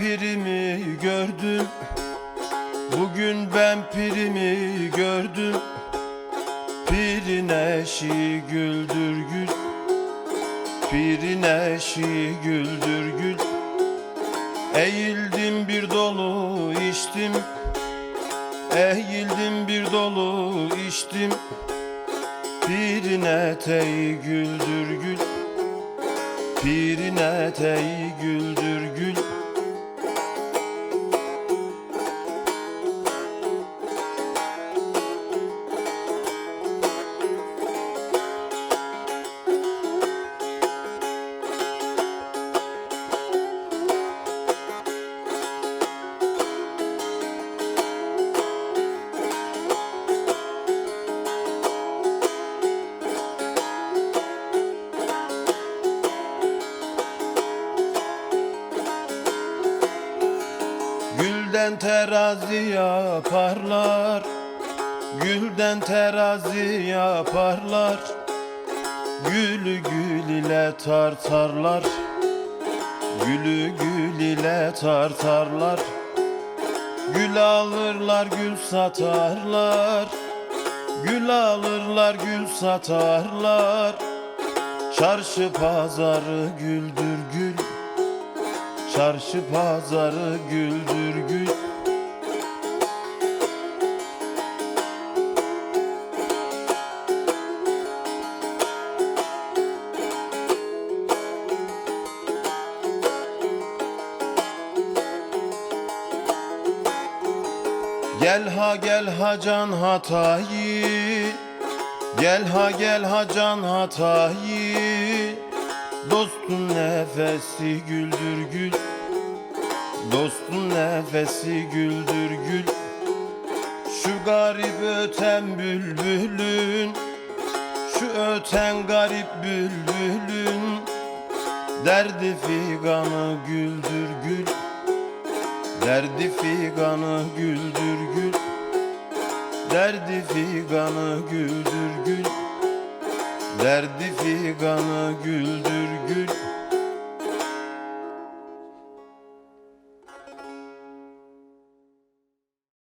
pirimi gördüm. Bugün ben pirimi gördüm. Pirin eşi güldür gül. Pirin eşi güldür gül. Eğildim bir dolu içtim. Eğildim bir dolu içtim. Pirin eteği güldür gül Pirin eteği güldür gül Gülden terazi yaparlar. Gülden terazi yaparlar. Gülü gül ile tartarlar. Gülü gül ile tartarlar. Gül alırlar gül satarlar. Gül alırlar gül satarlar. Çarşı pazarı güldür gül Çarşı pazarı güldür gül. Gel ha gel ha can hatayı. Gel ha gel ha can hatayı Dostun nefesi güldür gül. Dostun nefesi güldür gül. Şu garip öten bülbülün Şu öten garip bülbülün. Derdi figanı güldür gül. Derdi figanı güldür gül. Derdi figanı güldür gül Derdi figanı güldür gül